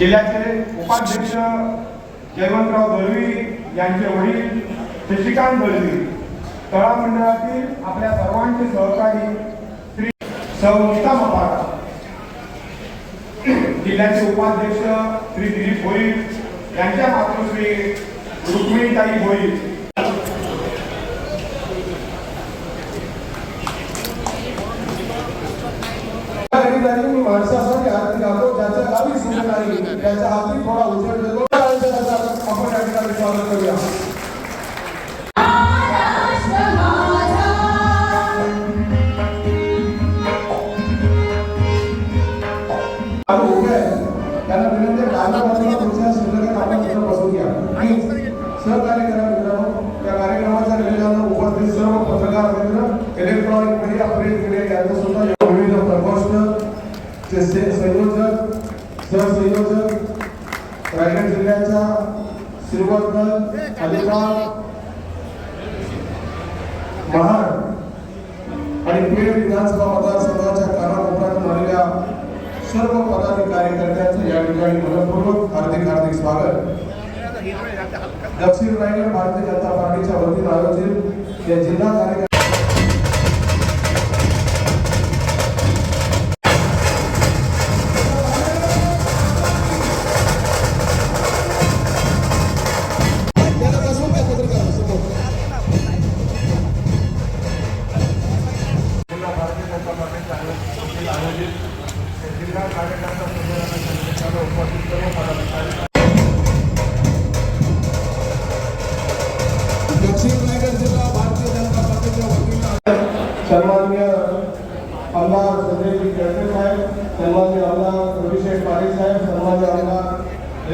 जिल्ह्याचे उपाध्यक्ष जयवंतराव दळवी यांचे वडील शशिकांत दळवी. तळा मंडळातील आपल्या सर्वांचे सहकारी श्री सौनिता मपारा जिल्ह्याचे उपाध्यक्ष श्री दिलीप भोईर. यांच्या मातृश्री रुक्मिणीताई भोईर. या ठिकाणी मी माणसासाठी हात घालतो ज्याच्या गावी हाती थोडा आपण या ठिकाणी स्वागत करूया. त्यांना विनंती आहे, आपण बसून घ्या. आणि सहकार्य करा मित्रांनो. कार्यक्रमाच्या नियोजनाला उपस्थित सर्व पत्रकार मित्र इलेक्ट्रॉनिक मीडिया प्रिंट मीडिया यांचं सुद्धा विविध प्रकोष्ठ. संयोजक से- संयोजक सहसंयोजक रायगड जिल्ह्याच्या श्रीवर्धन अलिबाग महाड आणि पेड विधानसभा मतदारसंघाच्या कानाकोपऱ्यातून आलेल्या सर्व पदाधिकारी कार्यकर्त्यांचं या ठिकाणी मनपूर्वक हार्दिक हार्दिक स्वागत. दक्षिण रायगड भारतीय जनता पार्टीच्या वतीनं आयोजित या जिल्हा कार्यक्रम जिल्हा कार्यकर्ता संमेलनाच्या निमित्तानं उपस्थित सर्व पदाधिकारी दक्षिण रायगड जिल्हा भारतीय जनता पार्टीच्या वतीनं आमदार साहेब सन्मान्य आमदार रविशेठ पाटील साहेब सन्मान्य आमदार